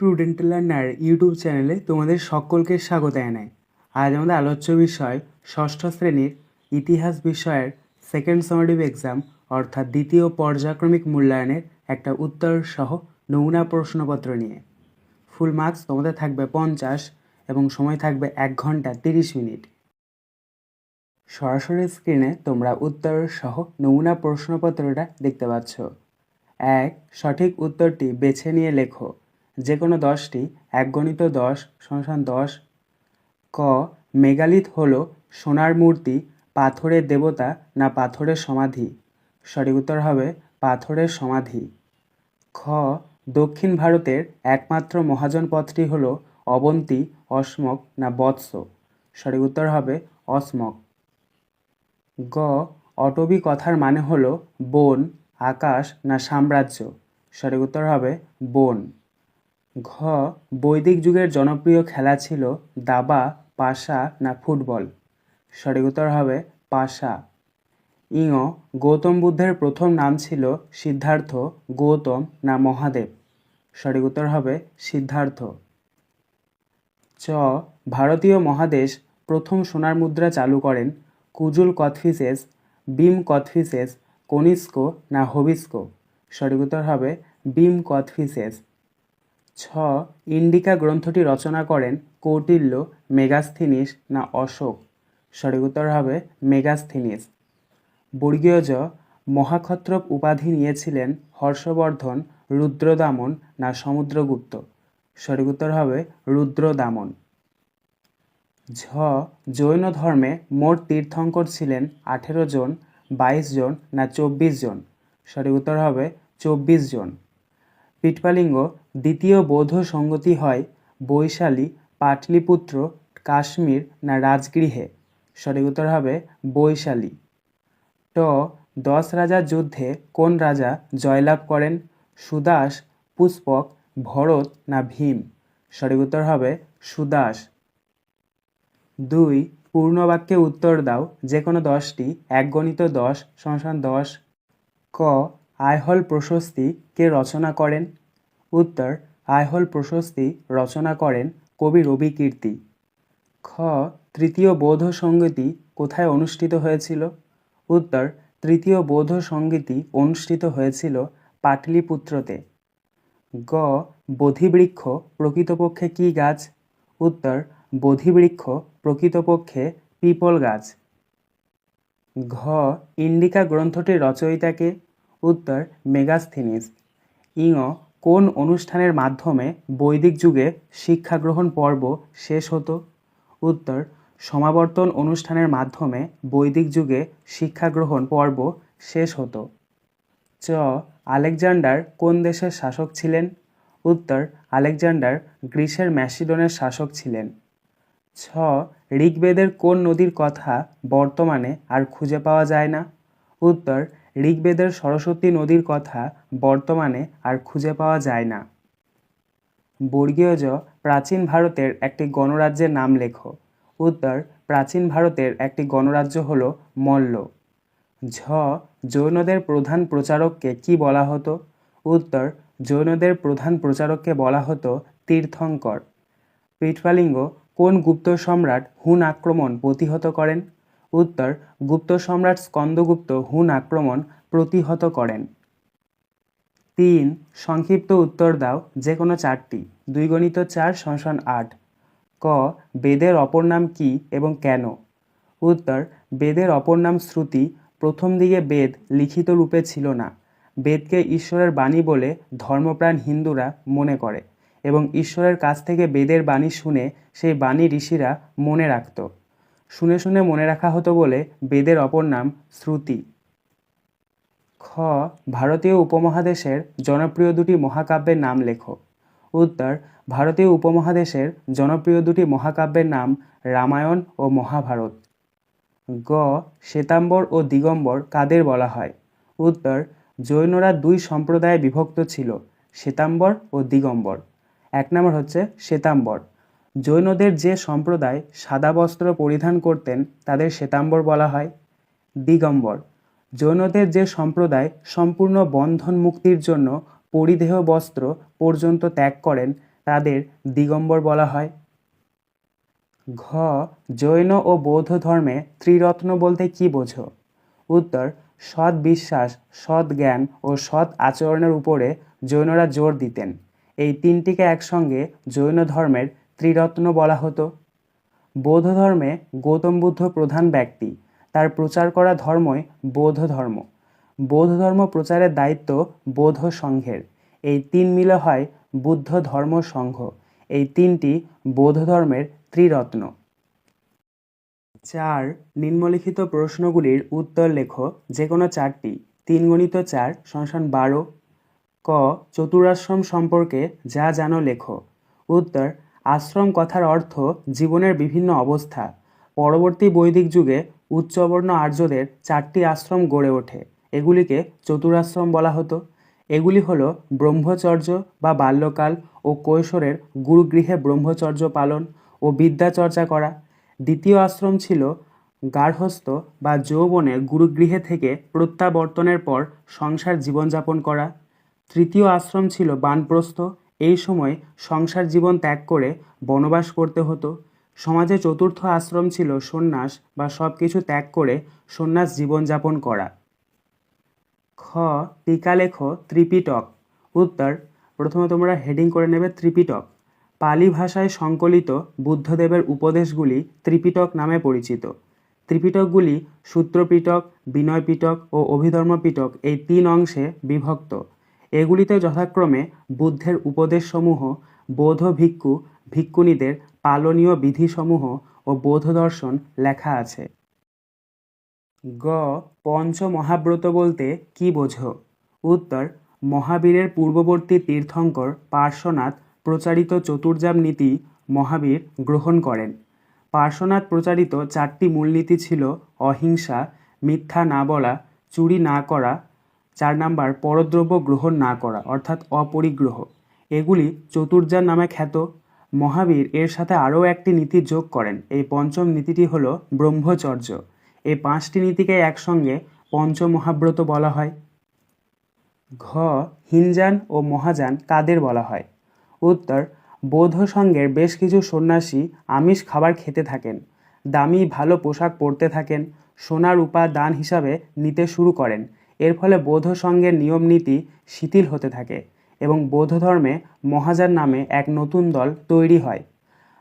Student learner YouTube চ্যানেলে তোমাদের সকলকে স্বাগত জানাই। আজ আমাদের আলোচ্য বিষয় ষষ্ঠ শ্রেণির ইতিহাস বিষয়ের সেকেন্ড সামারিভ এক্সাম অর্থাৎ দ্বিতীয় পর্যায়ক্রমিক মূল্যায়নের একটা উত্তর সহ নমুনা প্রশ্নপত্র নিয়ে। ফুল মার্কস তোমাদের থাকবে পঞ্চাশ এবং সময় থাকবে এক ঘণ্টা তিরিশ মিনিট। সরাসরি স্ক্রিনে তোমরা উত্তর সহ নমুনা প্রশ্নপত্রটা দেখতে পাচ্ছ। এক, সঠিক উত্তরটি বেছে নিয়ে লেখো। যে কোনো দশটি এক গণিত দশ সমান দশ, ক, মেগালিথ হলো সোনার মূর্তি, পাথরের দেবতা না পাথরের সমাধি? সঠিক উত্তর হবে পাথরের সমাধি। খ, দক্ষিণ ভারতের একমাত্র মহাজন পথটি হলো অবন্তী, অসমক না বৎস? সঠিক উত্তর হবে অসমক। গ, অটবি কথার মানে হলো বন, আকাশ না সাম্রাজ্য? সঠিক উত্তর হবে বন। ঘ, বৈদিক যুগের জনপ্রিয় খেলা ছিল দাবা, পাশা না ফুটবল। সঠিক উত্তর হবে পাশা। ইঙ, গৌতম বুদ্ধের প্রথম নাম ছিল সিদ্ধার্থ, গৌতম না মহাদেব। সঠিক উত্তর হবে সিদ্ধার্থ। চ, ভারতীয় মহাদেশ প্রথম সোনার মুদ্রা চালু করেন কুজুল কথফিসেস বিম কথফিসেস কনিস্কো না হবিস্কো সঠিক উত্তর হবে বিম কথফিসেস ছ, ইন্ডিকা গ্রন্থটি রচনা করেন কৌটিল্য, মেগাস্থিনিস না অশোক? সঠিক উত্তর হবে মেগাস্থিনিস। বর্গীয় জ মহাক্ষত্রপ উপাধি নিয়েছিলেন হর্ষবর্ধন, রুদ্রদামন না সমুদ্রগুপ্ত? সঠিক উত্তর হবে রুদ্রদামন। ঝ, জৈন ধর্মে মোট তীর্থঙ্কর ছিলেন আঠেরো জন, বাইশ জন না চব্বিশ জন? সঠিক উত্তর হবে চব্বিশ জন। পিটপালিঙ্গ দ্বিতীয় বৌদ্ধ সঙ্গতি হয় বৈশালী, পাটলিপুত্র, কাশ্মীর না রাজগৃহে। সঠিক উত্তর হবে বৈশালী। ট, দশ রাজার যুদ্ধে কোন রাজা জয়লাভ করেন? সুদাস, পুষ্পক, ভরত না ভীম? সঠিক উত্তর হবে সুদাস। দুই, পূর্ণবাক্যে উত্তর দাও। যে কোনো দশটি এক গণিত দশ সমান দশ। ক আইহল প্রশস্তি কে রচনা করেন? উত্তর আইহল প্রশস্তি রচনা করেন কবি রবিকীর্তি খ, তৃতীয় বৌদ্ধ সঙ্গীতি কোথায় অনুষ্ঠিত হয়েছিল? উত্তর, তৃতীয় বৌদ্ধ সঙ্গীতি অনুষ্ঠিত হয়েছিল পাটলিপুত্রতে। গ, বোধিবৃক্ষ প্রকৃতপক্ষে কী গাছ? উত্তর, বোধিবৃক্ষ প্রকৃতপক্ষে পিপল গাছ। ঘ, ইন্ডিকা গ্রন্থটির রচয়িতাকে উত্তর মেগাস্থিনিস। ইঙ কোন অনুষ্ঠানের মাধ্যমে বৈদিক যুগে শিক্ষা গ্রহণ পর্ব শেষ হতো? উত্তর, সমাবর্তন অনুষ্ঠানের মাধ্যমে বৈদিক যুগে শিক্ষা গ্রহণ পর্ব শেষ হতো। চ, আলেকজান্ডার কোন দেশের শাসক ছিলেন? উত্তর, আলেকজান্ডার গ্রিসের ম্যাসিডনের শাসক ছিলেন। ছ, ঋগ্বেদের কোন নদীর কথা বর্তমানে আর খুঁজে পাওয়া যায় না? উত্তর ঋগ্বেদের সরস্বতী নদীর কথা বর্তমানে আর খুঁজে পাওয়া যায় না। বর্গীয় জ প্রাচীন ভারতের একটি গণরাজ্যের নাম লেখো। উত্তর প্রাচীন ভারতের একটি গণরাজ্য হল মল্ল। ঝ, জৈনদের প্রধান প্রচারককে কি বলা হতো? উত্তর, জৈনদের প্রধান প্রচারককে বলা হতো তীর্থঙ্কর। পিটপালিঙ্গ কোন গুপ্ত সম্রাট হুন আক্রমণ প্রতিহত করেন? উত্তর, গুপ্ত সম্রাট স্কন্দগুপ্ত হুন আক্রমণ প্রতিহত করেন। তিন, সংক্ষিপ্ত উত্তর দাও যে কোনো চারটি। দুই গণিত চার, সংসন আট। ক, বেদের অপর নাম কি এবং কেন? উত্তর, বেদের অপর নাম শ্রুতি, প্রথম দিকে বেদ লিখিত রূপে ছিল না। বেদকে ঈশ্বরের বাণী বলে ধর্মপ্রাণ হিন্দুরা মনে করে এবং ঈশ্বরের কাছ থেকে বেদের বাণী শুনে সেই বাণী ঋষিরা মনে রাখত। শুনে শুনে মনে রাখা হতো বলে বেদের অপর নাম শ্রুতি। খ, ভারতীয় উপমহাদেশের জনপ্রিয় দুটি মহাকাব্যের নাম লেখো। উত্তর, ভারতীয় উপমহাদেশের জনপ্রিয় দুটি মহাকাব্যের নাম রামায়ণ ও মহাভারত। গ, শ্বেতাম্বর ও দিগম্বর কাদের বলা হয়? উত্তর, জৈনরা দুই সম্প্রদায়ে বিভক্ত ছিল, শ্বেতাম্বর ও দিগম্বর। এক নম্বর হচ্ছে শ্বেতাম্বর। জৈনদের যে সম্প্রদায় সাদা বস্ত্র পরিধান করতেন তাদের শ্বেতাম্বর বলা হয় দিগম্বর। জৈনদের যে সম্প্রদায় সম্পূর্ণ বন্ধন মুক্তির জন্য পরিধেয় বস্ত্র পর্যন্ত ত্যাগ করেন, তাদের দিগম্বর বলা হয়। ঘ, জৈন ও বৌদ্ধ ধর্মে ত্রিরত্ন বলতে কি বোঝো? উত্তর, সৎ বিশ্বাস, সৎ জ্ঞান ও সৎ আচরণের উপরে জৈনরা জোর দিতেন। এই তিনটিকে একসঙ্গে জৈন ধর্মের ত্রিরত্ন বলা হতো। বৌদ্ধ ধর্মে গৌতম বুদ্ধ প্রধান ব্যক্তি। তার প্রচার করা ধর্মই বৌদ্ধ ধর্ম বৌদ্ধ ধর্ম প্রচারের দায়িত্ব বৌদ্ধ সংঘের। এই তিন মিলে হয় বুদ্ধ ধর্ম সংঘ। এই তিনটি বৌদ্ধ ধর্মের ত্রিরত্ন। চার নিম্নলিখিত প্রশ্নগুলির উত্তর লেখো। যে কোনো চারটি। তিন গণিত চার, সংসান বারো। ক চতুরাশ্রম সম্পর্কে যা জানো লেখো। উত্তর আশ্রম কথার অর্থ জীবনের বিভিন্ন অবস্থা। পরবর্তী বৈদিক যুগে উচ্চবর্ণ আর্যদের চারটি আশ্রম গড়ে ওঠে। এগুলিকে চতুরাশ্রম বলা হতো। এগুলি হলো ব্রহ্মচর্য বা বাল্যকাল ও কৈশোরের গুরুগৃহে ব্রহ্মচর্য পালন ও বিদ্যাচর্চা করা। দ্বিতীয় আশ্রম ছিল গার্হস্থ বা যৌবনে গুরুগৃহে থেকে প্রত্যাবর্তনের পর সংসার জীবনযাপন করা। তৃতীয় আশ্রম ছিল বানপ্রস্থ এই সময় সংসার জীবন ত্যাগ করে বনবাস করতে হতো। সমাজে চতুর্থ আশ্রম ছিল সন্ন্যাস বা সব কিছু ত্যাগ করে সন্ন্যাস জীবনযাপন করা। খ, টিকা লেখো, ত্রিপিটক। উত্তর, প্রথমে তোমরা হেডিং করে নেবে ত্রিপিটক। পালি ভাষায় সংকলিত বুদ্ধদেবের উপদেশগুলি ত্রিপিটক নামে পরিচিত। ত্রিপিটকগুলি সূত্রপিটক, বিনয়পিটক ও অভিধর্ম পিটক এই তিন অংশে বিভক্ত। এগুলিতে যথাক্রমে বুদ্ধের উপদেশসমূহ, বৌদ্ধ ভিক্ষু, ভিক্ষুণীদের পালনীয় বিধিসমূহ ও বৌদ্ধ দর্শন লেখা আছে। গ পঞ্চ মহাব্রত বলতে কি বোঝো? উত্তর, মহাবীরের পূর্ববর্তী তীর্থঙ্কর পার্শ্বনাথ প্রচারিত চতুর্জাম নীতি মহাবীর গ্রহণ করেন। পার্শ্বনাথ প্রচারিত চারটি মূলনীতি ছিল অহিংসা, মিথ্যা না বলা, চুরি না করা চার নাম্বার পরদ্রব্য গ্রহণ না করা, অর্থাৎ অপরিগ্রহ। এগুলি চতুর্জার নামে খ্যাত। মহাবীর এর সাথে আরও একটি নীতি যোগ করেন। এই পঞ্চম নীতিটি হল ব্রহ্মচর্য। এই পাঁচটি নীতিকে একসঙ্গে পঞ্চমহাব্রত বলা হয়। ঘ, হিনজান ও মহাযান কাদের বলা হয়? উত্তর, বৌদ্ধ সঙ্গের বেশ কিছু সন্ন্যাসী আমিষ খাবার খেতে থাকেন, দামি ভালো পোশাক পরতে থাকেন সোনার উপা দান হিসাবে নিতে শুরু করেন। এর ফলে বৌদ্ধ সঙ্গের নিয়ম নীতি শিথিল হতে থাকে এবং বৌদ্ধ ধর্মে মহাযান নামে এক নতুন দল তৈরি হয়।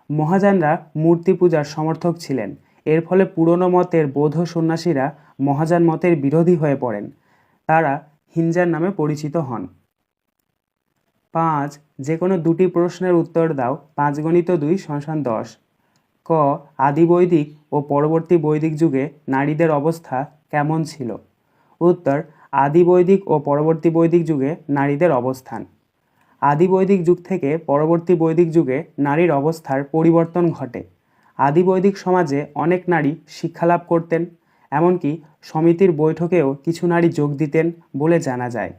মহাযানরা মূর্তি পূজার সমর্থক ছিলেন। এর ফলে পুরনো মতের বৌদ্ধ সন্ন্যাসীরা মহাযান মতের বিরোধী হয়ে পড়েন। তারা হিনজান নামে পরিচিত হন। পাঁচ যে কোনো দুটি প্রশ্নের উত্তর দাও। পাঁচ গণিত দুই সংসান দশ। ক, আদি বৈদিক ও পরবর্তী বৈদিক যুগে নারীদের অবস্থা কেমন ছিল? উত্তর আদি বৈদিক ও পরবর্তী বৈদিক যুগে নারীদের অবস্থান। আদি বৈদিক যুগ থেকে পরবর্তী বৈদিক যুগে নারীর অবস্থার পরিবর্তন ঘটে। আদি বৈদিক সমাজে অনেক নারী শিক্ষালাভ করতেন, এমনকি সমিতির বৈঠকেও কিছু নারী যোগ দিতেন বলে জানা যায়।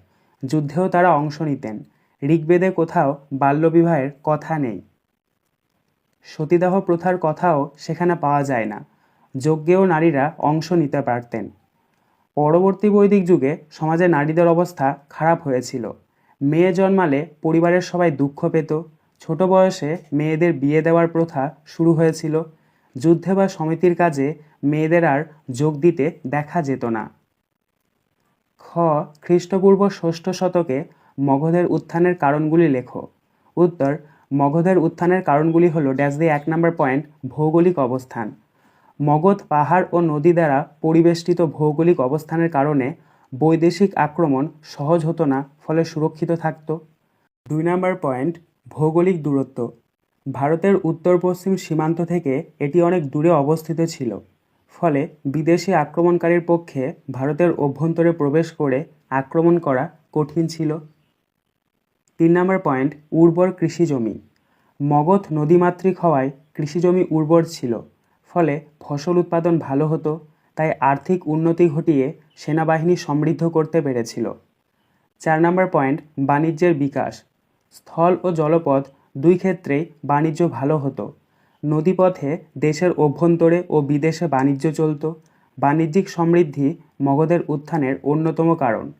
যুদ্ধেও তারা অংশ নিতেন। ঋগ্বেদে কোথাও বাল্যবিবাহের কথা নেই। সতীদাহ প্রথার কথাও সেখানে পাওয়া যায় না। যজ্ঞেও নারীরা অংশ নিতে পারতেন। পরবর্তী বৈদিক যুগে সমাজে নারীদের অবস্থা খারাপ হয়েছিল। মেয়ে জন্মালে পরিবারের সবাই দুঃখ পেত। ছোট বয়সে মেয়েদের বিয়ে দেওয়ার প্রথা শুরু হয়েছিল। যুদ্ধে বা সমিতির কাজে মেয়েদের আর যোগ দিতে দেখা যেত না। খ খ্রিস্টপূর্ব ষষ্ঠ শতকে মগধের উত্থানের কারণগুলি লেখো। উত্তর, মগধের উত্থানের কারণগুলি হলো ড্যাশ দিয়ে এক নম্বর পয়েন্ট, ভৌগোলিক অবস্থান। মগধ পাহাড় ও নদী দ্বারা পরিবেষ্টিত ভৌগোলিক অবস্থানের কারণে বৈদেশিক আক্রমণ সহজ হতো না, ফলে সুরক্ষিত থাকত। দুই নম্বর পয়েন্ট, ভৌগোলিক দূরত্ব। ভারতের উত্তর পশ্চিম সীমান্ত থেকে এটি অনেক দূরে অবস্থিত ছিল, ফলে বিদেশি আক্রমণকারীর পক্ষে ভারতের অভ্যন্তরে প্রবেশ করে আক্রমণ করা কঠিন ছিল। তিন নম্বর পয়েন্ট, উর্বর কৃষি জমি মগধ নদীমাতৃক হওয়ায় কৃষিজমি উর্বর ছিল ফলে ফসল উৎপাদন ভালো হতো, তাই আর্থিক উন্নতি ঘটিয়ে সেনাবাহিনী সমৃদ্ধ করতে পেরেছিল। চার নম্বর পয়েন্ট, বাণিজ্যের বিকাশ। স্থল ও জলপথ দুই ক্ষেত্রেই বাণিজ্য ভালো হতো। নদীপথে দেশের অভ্যন্তরে ও বিদেশে বাণিজ্য চলত। বাণিজ্যিক সমৃদ্ধি মগধের উত্থানের অন্যতম কারণ।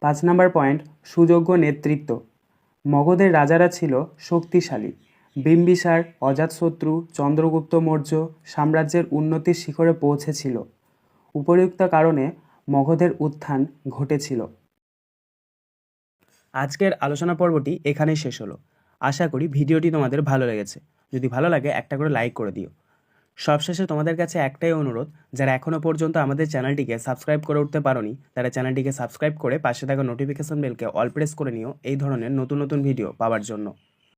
পাঁচ নম্বর পয়েন্ট, সুযোগ্য নেতৃত্ব। মগধের রাজারা ছিল শক্তিশালী। বিম্বিসার অজাতশত্রু চন্দ্রগুপ্ত মৌর্য সাম্রাজ্যের উন্নতির শিখরে পৌঁছেছিল। উপরিউক্ত কারণে মগধের উত্থান ঘটেছিল। আজকের আলোচনা পর্বটি এখানেই শেষ হলো। আশা করি ভিডিওটি তোমাদের ভালো লেগেছে। যদি ভালো লাগে, একটা করে লাইক করে দিও। সবশেষে তোমাদের কাছে একটাই অনুরোধ, যারা এখনও পর্যন্ত আমাদের চ্যানেলটিকে সাবস্ক্রাইব করে উঠতে পারোনি, তারা চ্যানেলটিকে সাবস্ক্রাইব করে পাশে থাকা নোটিফিকেশন বেলকে অল প্রেস করে নিও, এই ধরনের নতুন নতুন ভিডিও পাওয়ার জন্য।